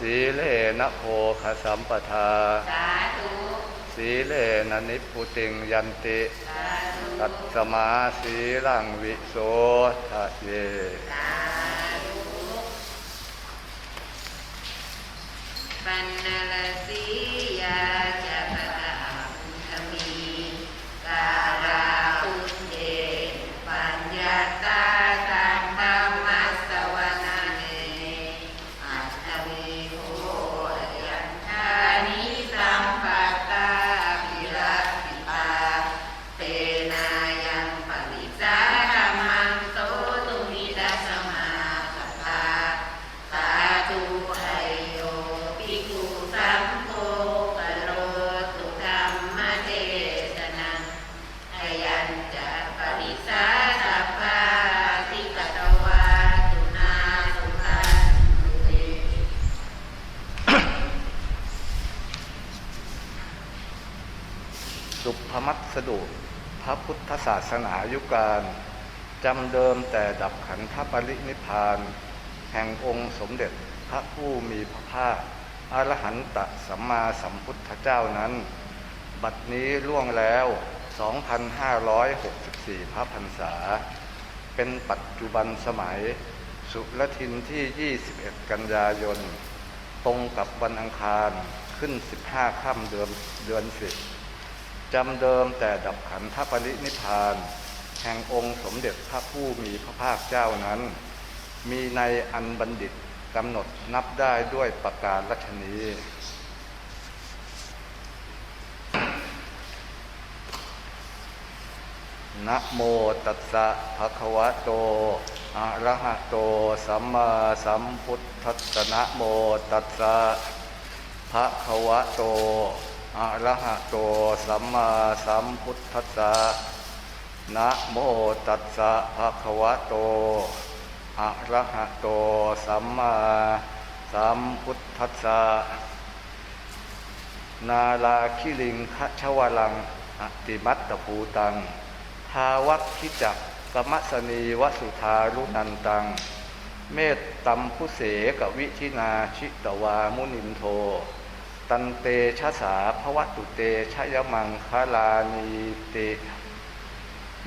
สีเลนะโภคสัมปทาสาธุสีเลนะนิพพุติงยันติสาธุตัตสมาสีลังวิโสทะเยสาธุปันนล ดุพระพุทธศาสนายุการจำเดิมแต่ดับขันธปรินิพพาน แห่งองค์สมเด็จพระผู้มีพระภาคอรหันตสัมมาสัมพุทธเจ้านั้น บัดนี้ล่วงแล้ว 2,564 พระพรรษา เป็นปัจจุบันสมัย สุรทินที่ 21 กันยายน ตรงกับวันอังคารขึ้น 15 ค่ำเดือนเดือนสิบ จำเดิมแต่ดับขันธปรินิพพาน แห่งองค์สมเด็จพระผู้มีพระภาคเจ้านั้น มีในอันบัณฑิตกำหนดนับได้ด้วยประการรัชนีนะโมตัสสะภะคะวะโต อะระหะโต สัมมาสัมพุทธัสสะนะโมตัสสะภะคะวะโต อะระหะโตสัมมาสัมพุทธัสสะนะโมตัสสะภะคะวะโตอะระหะโตสัมมาสัมพุทธัสสะนาลาคิลิงคะชวลังอติมัตตภูตังทาวัคคิจักกมัสนีวสุธารุนันตัง เมตตัมพุเสกวิชินาชิตวามุนินโท ตันเตชะสาภวตุเตชยมังคลานีเต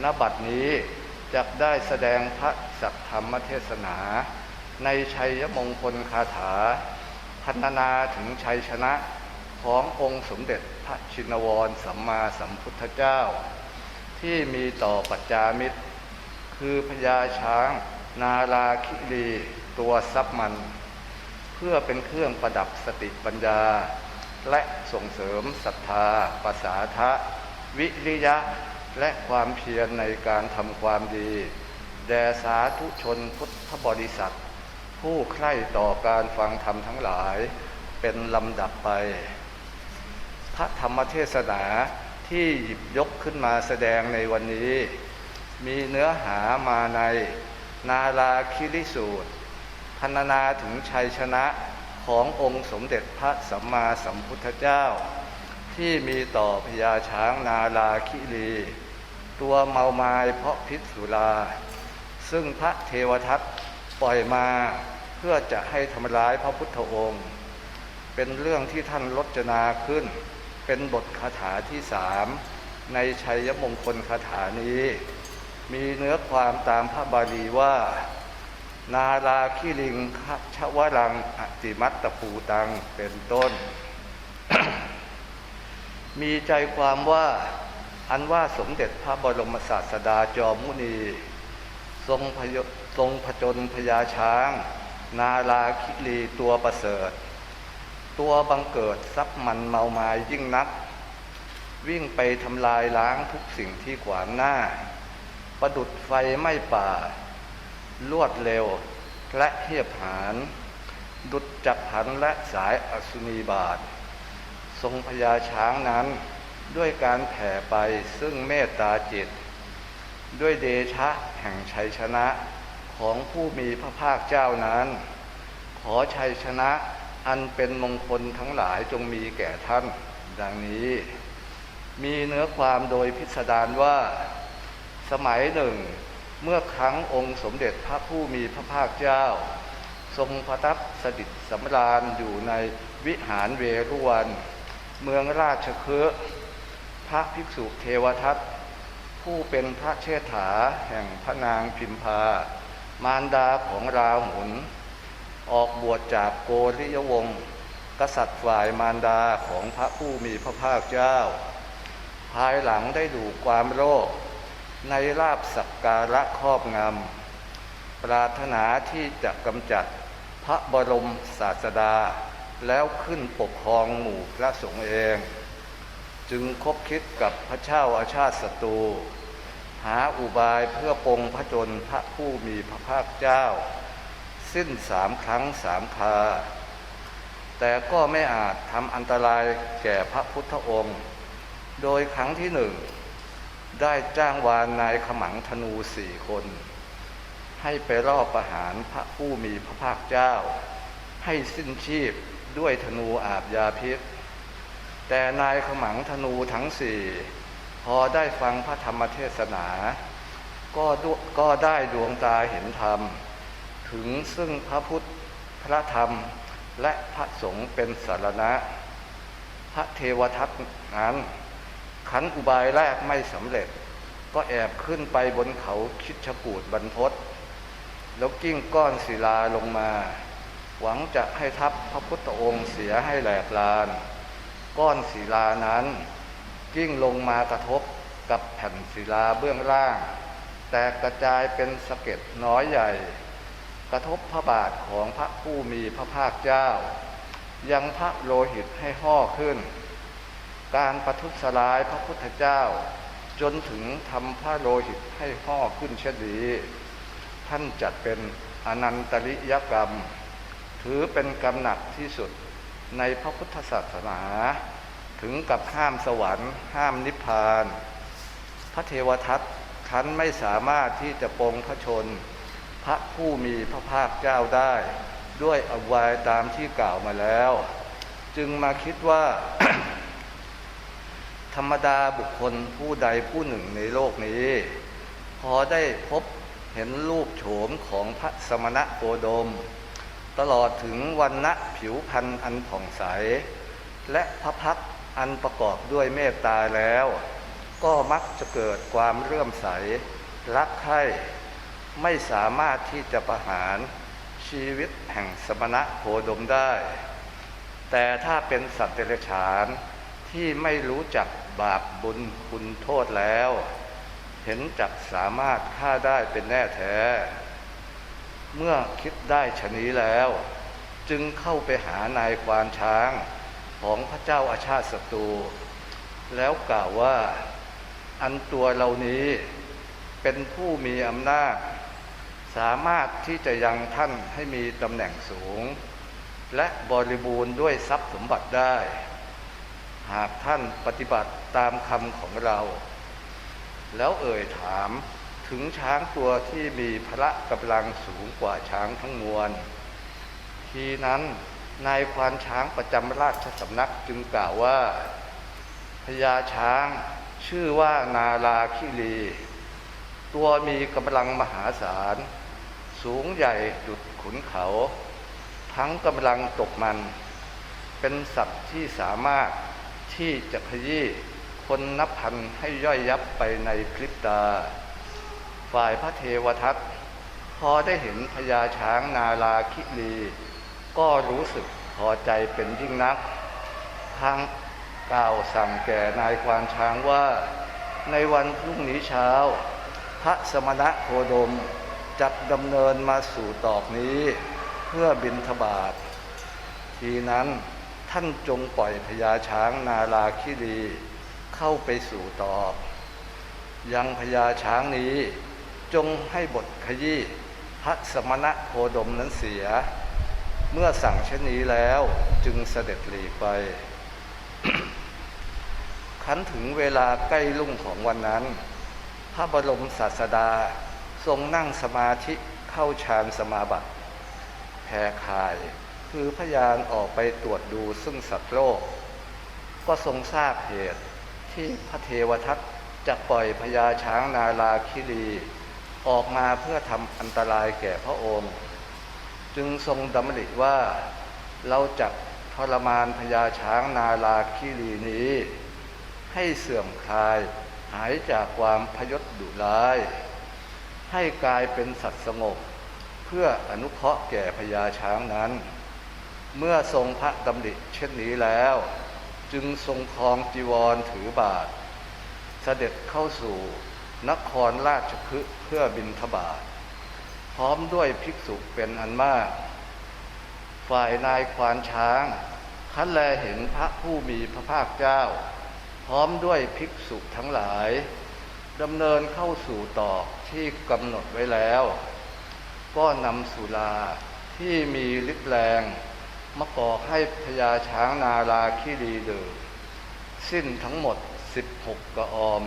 ณบัดนี้จักได้แสดงพระสัทธรรมเทศนา ในชัยมงคลคาถา พันนาถึงชัยชนะขององค์สมเด็จพระชินวรสัมมาสัมพุทธเจ้า ที่มีต่อปัจจามิตร คือพญาช้าง นาราคิรีตัวซับมัน เพื่อเป็นเครื่องประดับสติปัญญา และส่งเสริมศรัทธาภาษาทะ วิริยะ และความเพียรในการทำความดี แด่สาธุชนพุทธบริษัท ผู้ใคร่ต่อการฟังธรรมทั้งหลายเป็นลำดับไป พระธรรมเทศนาที่หยิบยกขึ้นมาแสดงในวันนี้ มีเนื้อหามาในนาราคิริสูตรพันนาถึงชัยชนะ ขององค์สมเด็จพระสัมมาสัมพุทธเจ้า ที่มีต่อพญาช้างนาราคิรี ตัวเมาไม้เพราะพิษสุรา ซึ่งพระเทวทัตปล่อยมาเพื่อจะให้ทำร้ายพระพุทธองค์ เป็นเรื่องที่ท่านรจนาขึ้น เป็นบทคาถาที่สามในชัยมงคลคาถานี้ มีเนื้อความตามพระบาลีว่า นาราคิลิงคชวรังอติมัตตภูตังเป็นต้น มีใจความว่าอันว่าสมเด็จพระบรมศาสดาจอมมุนี ทรงพยทรงผจญพญาช้าง นาราคิรีตัวประเสริฐ ตัวบังเกิดทรัพย์มันเมาม้ยิ่งนัก วิ่งไปทำลายล้างทุกสิ่งที่ขวางหน้า ประดุดไฟไม้ป่า รวดเร็ว และเทียบหานดุดจักหันและสายอสุนีบาท ทรงพญาช้างนั้นด้วยการแผ่ไปซึ่งเมตตาจิต ด้วยเดชะแห่งชัยชนะของผู้มีพระภาคเจ้านั้น ขอชัยชนะอันเป็นมงคลทั้งหลายจงมีแก่ท่าน ดังนี้ มีเนื้อความโดยพิสดารว่า สมัยหนึ่ง เมื่อครั้งองค์สมเด็จพระผู้มีพระภาคเจ้า ทรงประทับสถิตสำราญอยู่ในวิหารเวรุวัน เมืองราชคฤห์พระภิกษุเทวทัตผู้เป็นพระเชษฐาแห่งพระนางพิมพา มารดาของราหุลออกบวชจากโกริยวงศ์กษัตริย์ฝ่ายมารดาของพระผู้มีพระภาคเจ้า ภายหลังได้ดูความโลภ ในลาบสักการะครอบงำปรารถนาที่จะกำจัดพระบรมศาสดา แล้วขึ้นปกครองหมู่พระสงฆ์เอง จึงคบคิดกับพระเจ้าอาชาติศัตรูหาอุบายเพื่อปงพระชนพระผู้มีพระภาคเจ้า สิ้นสามครั้งสามคา แต่ก็ไม่อาจทำอันตรายแก่พระพุทธองค์ โดยครั้งที่หนึ่ง ได้จ้างวานนายขมังธนูสี่คน ให้ไปรอบประหารพระผู้มีพระภาคเจ้า ให้สิ้นชีพด้วยธนูอาบยาพิษ แต่นายขมังธนูทั้งสี่พอได้ฟังพระธรรมเทศนา ก็ดก็ได้ดวงตาเห็นธรรม ถึงซึ่งพระพุทธพระธรรมและพระสงฆ์เป็นสารณะ พระเทวทัตนั้น ขันอุบายแรกไม่สำเร็จ ก็แอบขึ้นไปบนเขาคิดชกูดบรรพศแล้วกิ้งก้อนศิลาลงมา หวังจะให้ทับพระพุทธองค์เสียให้แหลกลาน ก้อนศิลานั้น กิ้งลงมากระทบกับแผ่นศิลาเบื้องล่าง แตกกระจายเป็นสะเก็ดน้อยใหญ่ กระทบพระบาทของพระผู้มีพระภาคเจ้า ยังพระโลหิตให้ห่อขึ้น การประทุษร้ายพระพุทธเจ้า จนถึงทำพระโลหิตให้ห่อขึ้นเช่นนี้ท่านจัดเป็นอนันตริยกรรม ถือเป็นกรรมหนักที่สุดในพระพุทธศาสนา ถึงกับห้ามสวรรค์ ห้ามนิพพาน พระเทวทัตท่านไม่สามารถที่จะปรงพระชน พระผู้มีพระภาคเจ้าได้ ด้วยอวายตามที่กล่าวมาแล้ว จึงมาคิดว่า ธรรมดาบุคคลผู้ใดผู้หนึ่งในโลกนี้ พอได้พบเห็นรูปโฉมของพระสมณะโคดม ตลอดถึงวันณะผิวพรรณอันผ่องใส และพระพักอันประกอบด้วยเมตตาแล้ว ก็มักจะเกิดความเรื่อมใส รักใคร่ไม่สามารถที่จะประหารชีวิตแห่งสมณะโคดมได้ แต่ถ้าเป็นสัตว์เดรัจฉาน ที่ไม่รู้จักบาปบุญคุณโทษแล้ว เห็นจักสามารถฆ่าได้เป็นแน่แท้ เมื่อคิดได้ชะนี้แล้ว จึงเข้าไปหานายควานช้างของพระเจ้าอาชาติศัตรูแล้วกล่าวว่าอันตัวเหล่านี้เป็นผู้มีอำนาจ สามารถที่จะยังท่านให้มีตำแหน่งสูง และบริบูรณ์ด้วยทรัพย์สมบัติได้ หากท่านปฏิบัติตามคำของเรา แล้วเอ่ยถามถึงช้างตัวที่มีพละกำลังสูงกว่าช้างทั้งมวล ทีนั้นนายควานช้างประจำราชสำนักจึงกล่าวว่าพญาช้างชื่อว่านาลาคิรี ตัวมีกำลังมหาศาล สูงใหญ่ดุดขุนเขา ทั้งกำลังตกมัน เป็นสัตว์ที่สามารถ ที่จะขยี้คนนับพันให้ย่อยยับไปในพริบตา ฝ่ายพระเทวทัตพอได้เห็นพญาช้างนาลาคิรีก็รู้สึกพอใจเป็นยิ่งนักทางกล่าวสั่งแก่นายควานช้างว่า ในวันพรุ่งนี้เช้า พระสมณะโคดมจัดดำเนินมาสู่ตอกนี้ เพื่อบินทบาททีนั้น ท่านจงปล่อยพญาช้างนาลาคิรีเข้าไปสู่ตอกยังพญาช้างนี้จงให้บทขยี้พระสมณะโคดมนั้นเสีย เมื่อสั่งเช่นนี้แล้วจึงเสด็จหลีไป คันถึงเวลาใกล้ลุ่งของวันนั้น พระบรมศาสดาทรงนั่งสมาธิเข้าฌานสมาบัติแผ่ข่าย คือพยานออกไปตรวจดูซึ่งสัตว์โลก ก็ทรงทราบเหตุที่พระเทวทัตจะปล่อยพญาช้างนาลาคิรีออกมาเพื่อทำอันตรายแก่พระองค์ จึงทรงดำริว่าเราจะทรมานพญาช้างนาลาคิรีนี้ ให้เสื่อมคลายหายจากความพยศดุร้าย ให้กลายเป็นสัตว์สงบ เพื่ออนุเคราะห์แก่พญาช้างนั้น เมื่อทรงพระดำริเช่นนี้แล้ว จึงทรงครองจีวรถือบาท เสด็จเข้าสู่นครราชคฤห์เพื่อบินทบาท พร้อมด้วยภิกษุเป็นอันมาก ฝ่ายนายควานช้างคันแลเห็นพระผู้มีพระภาคเจ้า พร้อมด้วยภิกษุทั้งหลายดำเนินเข้าสู่ตอกที่กำหนดไว้แล้ว ก็นำสุราที่มีฤทธิ์แรง มาก่อให้พญาช้างนาลาคีรีเดื่มสิ้นทั้งหมด16กระออม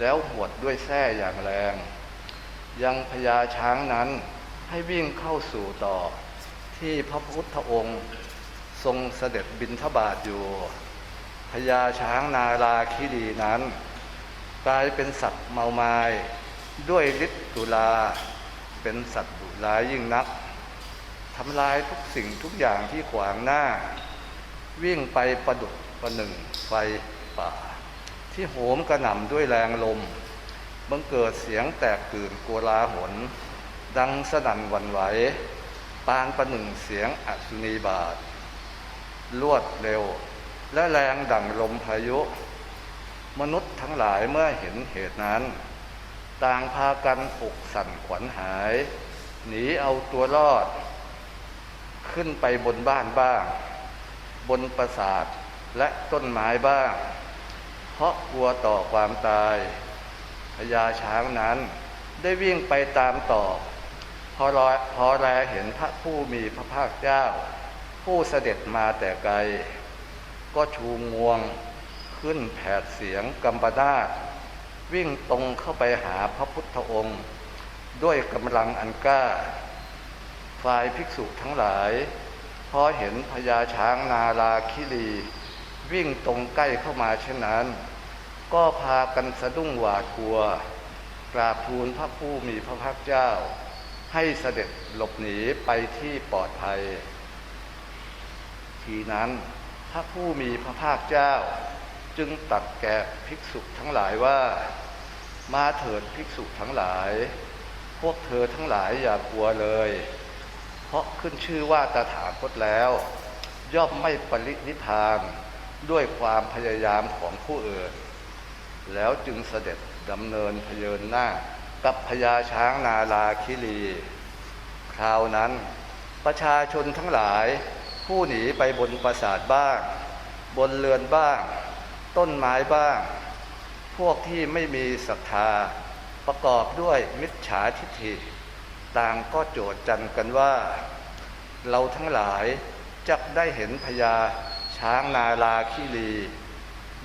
แล้วหวดด้วยแส้อย่างแรง ยังพญาช้างนั้นให้วิ่งเข้าสู่ต่อ ที่พระพุทธองค์ทรงเสด็จบินทบาทอยู่พญาช้างนาราคิรีนั้น กลายเป็นสัตว์เมาไม้ด้วยฤทธิ์ตุลา เป็นสัตว์ดุร้ายยิ่งนัก ทำลายทุกสิ่งทุกอย่างที่ขวางหน้า วิ่งไปประดุดประหนึ่งไฟป่า ที่โหมกระหน่ำด้วยแรงลม บังเกิดเสียงแตกตื่นโกลาหลดังสนั่นหวันไหว ปานประหนึ่งเสียงอสุนีบาทรวดเร็ว และแรงดั่งลมพายุ มนุษย์ทั้งหลายเมื่อเห็นเหตุนั้น ต่างพากันอกสั่นขวัญหาย หนีเอาตัวรอด ขึ้นไปบนบ้านบ้าง บนปราสาทและต้นไม้บ้าง เพราะกลัวต่อความตายพญาช้างนั้นได้วิ่งไปตามต่อ พอรอพอแลเห็นพระผู้มีพระภาคเจ้า ผู้เสด็จมาแต่ไกล ก็ชูงวงขึ้นแผดเสียงกำปนาตวิ่งตรงเข้าไปหาพระพุทธองค์ ด้วยกำลังอันกล้า ฝ่ายภิกษุทั้งหลาย พอเห็นพญาช้างนาลาคิรี วิ่งตรงใกล้เข้ามาเช่นนั้น ก็พากันสะดุ้งหวาดกลัว กราบทูลพระผู้มีพระภาคเจ้า ให้เสด็จหลบหนีไปที่ปลอดภัย ทีนั้นพระผู้มีพระภาคเจ้า จึงตัดแก่ภิกษุทั้งหลายว่า มาเถิดภิกษุทั้งหลาย พวกเธอทั้งหลายอย่ากลัวเลย ราะขึ้นชื่อว่าตถาคตแล้ว ย่อมไม่ปรินิพพานด้วยความพยายามของผู้อื่น แล้วจึงเสด็จดำเนินพเยินหน้า กับพญาช้างนาลาคิรี คราวนั้นประชาชนทั้งหลายผู้หนีไปบนปราสาทบ้าง บนเรือนบ้าง ต้นไม้บ้าง พวกที่ไม่มีศรัทธาประกอบด้วยมิจฉาทิฏฐิ ต่างก็โจทย์จันกันว่า เราทั้งหลายจะได้เห็นพญาช้างนาลาคิรี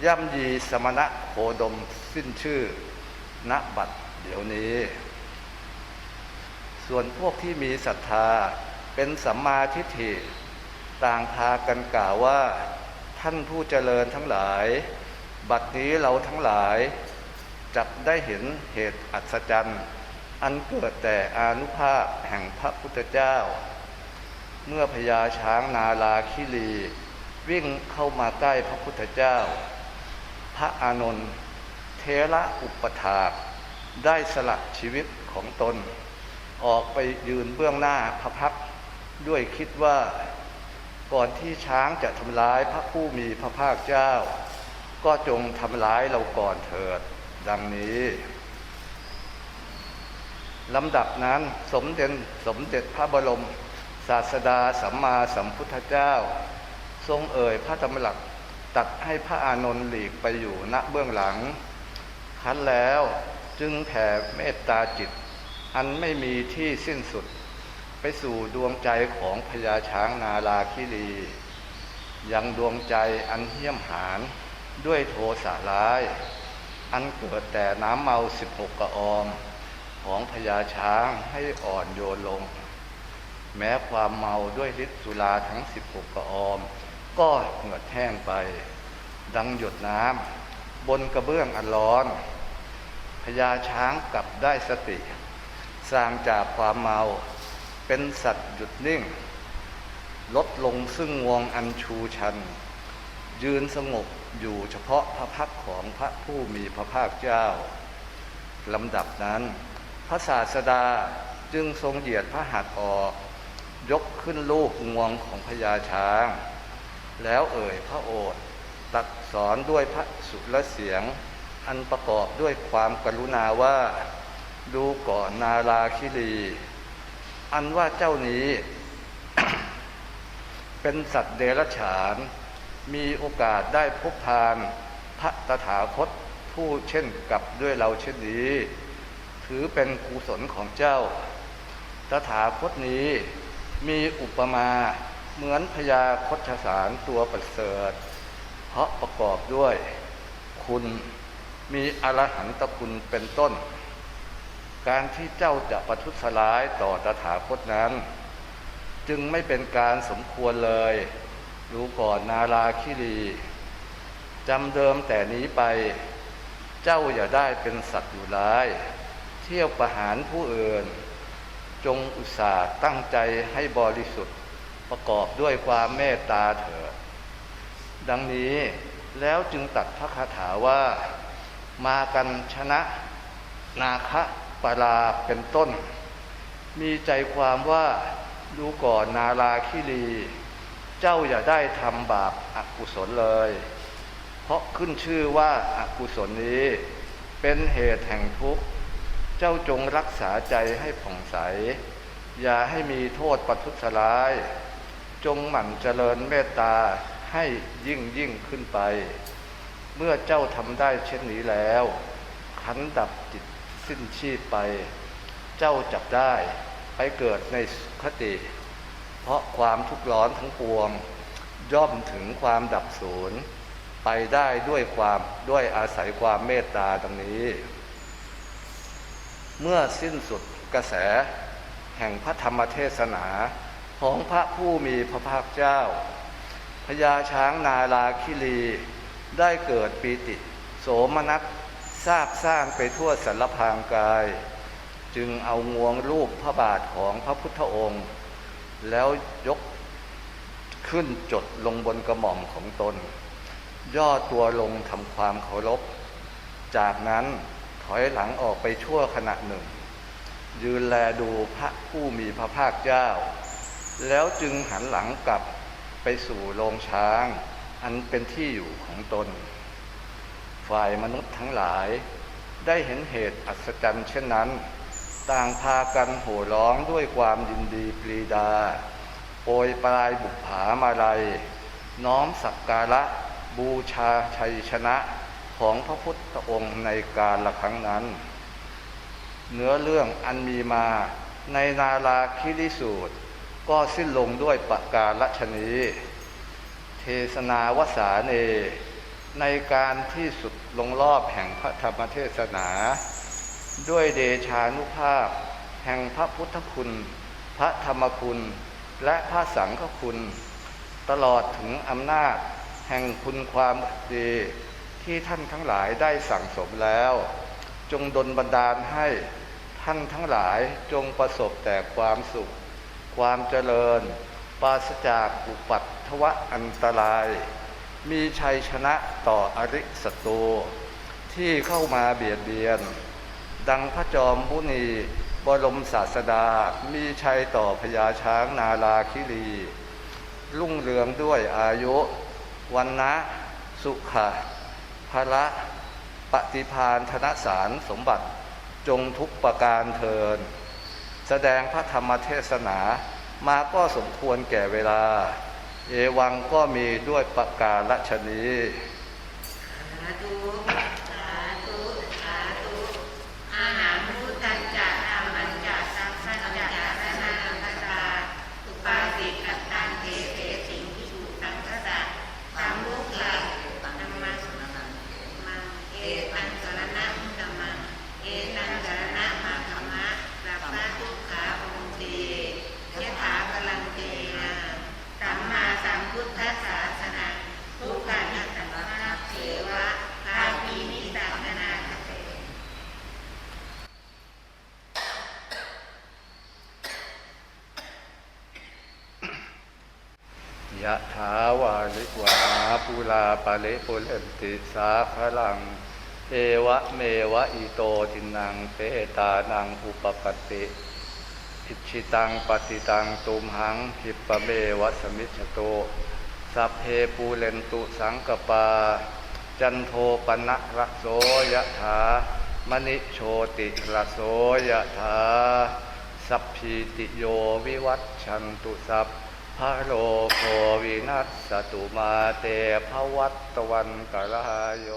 ย่ำยีสมณะโคดมสิ้นชื่อณบัดเดี๋ยวนี้ ส่วนพวกที่มีศรัทธาเป็นสัมมาทิฏฐิต่างพากันกล่าวว่า ท่านผู้เจริญทั้งหลาย บัดนี้เราทั้งหลายจะได้เห็นเหตุอัศจรรย์ อันเกิดแต่อานุภาพแห่งพระพุทธเจ้า เมื่อพญาช้างนาลาคิรี วิ่งเข้ามาใกล้พระพุทธเจ้า พระอานนท์เทระอุปถาได้สละชีวิตของตน ออกไปยืนเบื้องหน้าพระพักด้วยคิดว่าก่อนที่ช้างจะทำร้ายพระผู้มีพระภาคเจ้า ก็จงทำร้ายเราก่อนเถิด ดังนี้ ลำดับนั้นสมเด็จสมเด็จพระบรม ศาสดาสัมมาสัมพุทธเจ้า ทรงเอ่ยพระธรรมหลักตัดให้พระอานนท์หลีกไปอยู่ณเบื้องหลังคั้นแล้วจึงแผ่เมตตาจิต อันไม่มีที่สิ้นสุด ไปสู่ดวงใจของพญาช้างนาลาคิรียังดวงใจอันเหี้ยมหานด้วยโทสะร้าย อันเกิดแต่น้ำเมาสิบหกกระออม ของพญาช้างให้อ่อนโยนลง แม้ความเมาด้วยฤทธิ์สุราทั้งสิบหกกระออม ก็เหงือดแห้งไป ดังหยดน้ำบนกระเบื้องอันร้อนพญาช้างกลับได้สติ สร้างจากความเมาเป็นสัตว์หยุดนิ่ง ลดลงซึ่งวงอันชูชัน ยืนสงบอยู่เฉพาะพระพักของพระผู้มีพระภาคเจ้าลำดับนั้น พระศาสดาจึงทรงเหยียดพระหัตถ์ออก ยกขึ้นลูกงวงของพญาช้าง แล้วเอ่ยพระโอษฐ์ตักสอนด้วยพระสุรเสียง อันประกอบด้วยความกรุณาว่า ดูก่อนนาราคิรี อันว่าเจ้านี้ เป็นสัตว์เดรัจฉาน มีโอกาสได้พบพานพระตถาคตผู้เช่นกับด้วยเราเช่นนี้ ถือเป็นกุศลของเจ้า ตถาคตนี้มีอุปมาเหมือนพญาคตสารตัวประเสริฐ เพราะประกอบด้วย คุณมีอรหันตคุณเป็นต้น การที่เจ้าจะประทุษร้ายต่อตถาคตนั้น จึงไม่เป็นการสมควรเลยรู้ก่อนนาราคิรีจำเดิมแต่นี้ไป เจ้าอย่าได้เป็นสัตว์อยู่ร้าย ที่ยวประหารผู้อื่น จงอุตส่าห์ตั้งใจให้บริสุทธิ์ประกอบด้วยความเมตตาเถิดดังนี้แล้วจึงตัดพระคาถาว่ามากันชนะนาคะปาราเป็นต้น มีใจความว่าดูก่อนนาราคิรี เจ้าอย่าได้ทำบาปอากุศลเลย เพราะขึ้นชื่อว่าอากุศลนี้ เป็นเหตุแห่งทุกข์ เจ้าจงรักษาใจให้ผ่องใส อย่าให้มีโทษปัทุษร้าย จงหมั่นเจริญเมตตาให้ยิ่งยิ่งขึ้นไป เมื่อเจ้าทำได้เช่นนี้แล้ว ขันดับจิตสิ้นชีพไป เจ้าจับได้ไปเกิดในคติ เพราะความทุกข์ร้อนทั้งปวง ย่อมถึงความดับศูนย์ไปได้ด้วยความด้วยอาศัยความเมตตาดังนี้ เมื่อสิ้นสุดกระแส แห่งพระธรรมเทศนาของพระผู้มีพระภาคเจ้าพญาช้างนาลาคิรีได้เกิดปีติ โสมนัสทราบซ่านไปทั่วสารพางกาย จึงเอางวงรูปพระบาทของพระพุทธองค์ แล้วยกขึ้นจดลงบนกระหม่อมของตน ย่อตัวลงทำความเคารพ จากนั้น อยหลังออกไปชั่วขณะหนึ่ง ยืนแลดูพระผู้มีพระภาคเจ้า แล้วจึงหันหลังกลับไปสู่โรงช้าง อันเป็นที่อยู่ของตน ฝ่ายมนุษย์ทั้งหลาย ได้เห็นเหตุอัศจรรย์เช่นนั้น ต่างพากันโห่ร้องด้วยความยินดีปรีดาโปรยปลายบุปผามาลัย น้อมสักการะบูชาชัยชนะ ของพระพุทธองค์ในการละครั้งนั้น เนื้อเรื่องอันมีมาในนาลาคิริสูตร ก็สิ้นลงด้วยประการฉนี้เทศนาวสาเน ในการที่สุดลงรอบแห่งพระธรรมเทศนา ด้วยเดชานุภาพ แห่งพระพุทธคุณ พระธรรมคุณ และพระสังฆคุณ ตลอดถึงอำนาจ แห่งคุณความดี ที่ท่านทั้งหลายได้สั่งสมแล้ว จงดลบันดาลให้ท่านทั้งหลายจงประสบแต่ความสุข ความเจริญ ปราศจากอุปัตถวะอันตราย มีชัยชนะต่ออริศัตรูที่เข้ามาเบียดเบียน ดังพระจอมมุนีบรมศาสดา มีชัยต่อพญาช้างนาลาคิรี รุ่งเรืองด้วยอายุ วันนะสุขะ พละปฏิพานธนสารสมบัติจงทุกประการเทิน แสดงพระธรรมเทศนามาก็สมควรแก่เวลา เอวังก็มีด้วยประการฉนี้สาธุ สาธุ สาธุ อาหารพุทธัญจะธรรมัญจะสังฆัญจะสนาคัสสาอุปาสิกัตตังเทเสสิงหิสุตังคัสสะสัมมุขลาตัมมังสรนังมังเอตังสรณะมุตตมัง เอตังสรณะมาธรรมะสัพพะทุกขาปมุตติยะถากลังเตนะสัมมาสัมพุทธศาสนาทุกขานัตตะเทวะภาคี ยะถาวาลิวา ปูลาปะเลปุเรนติสาคลัง เอวะเมวะอิโตทินังเปตานังอุปปตติอิชิตังปฏิตังตุมหังคิปะเมวะสมิจฉโตสัพเพปูเรนตุสังกปา จันโทปนะระโสยะถามณิโชติระโสยะถาสัพพีติโยวิวัตชันตุสัพ พระโลโควินัสตุมาเตภวัตตวันกะลาโย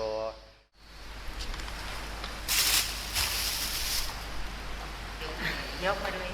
ยกมาด้วย